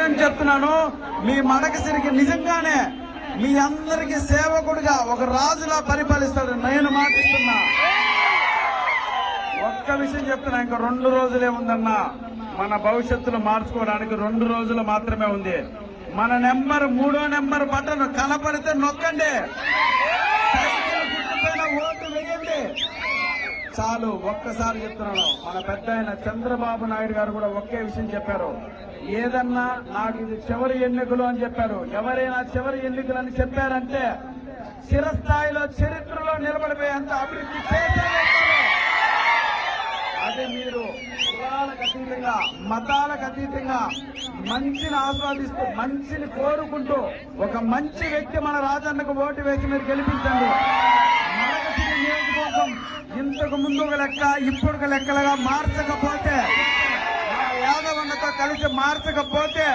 నేను చెప్తున్నాను. మీ మడకసిరికి నిజంగానే మీ అందరికి సేవకుడిగా ఒక రాజులా పరిపాలిస్తాడు నేను మాటిస్తున్నా. ఒక్క విషయం చెప్తున్నా ఇంకా రెండు రోజులే ఉందన్నా. మన భవిష్యత్తును మార్చుకోవడానికి రెండు రోజులు మాత్రమే ఉంది. మన నెంబర్ మూడో నెంబర్ బటన్ కనపడితే నొక్కండి. చాలు ఒక్కసారి చెప్తున్నాను. మన పెద్ద ఆయన చంద్రబాబు నాయుడు గారు కూడా ఒకే విషయం చెప్పారు. ఏదన్నా నాకు ఇది చివరి ఎన్నికలు అని చెప్పారు. ఎవరైనా చివరి ఎన్నికలు అని చెప్పారంటే చిరస్థాయిలో చరిత్రలో నిలబడిపోయేంత అభివృద్ధి చేశారు అది మీరు కులాలకు అతీతంగా మతాలకు అతీతంగా మంచిని ఆస్వాదిస్తూ మంచిని కోరుకుంటూ ఒక మంచి వ్యక్తి మన రాజన్నకు ఓటు వేసి మీరు గెలిపించండి. ఇంతకు ముందు ఒక లెక్క ఇప్పుడు ఒక లెక్కలుగా మార్చకపోతే యాదవన్నతో కలిసి మార్చకపోతే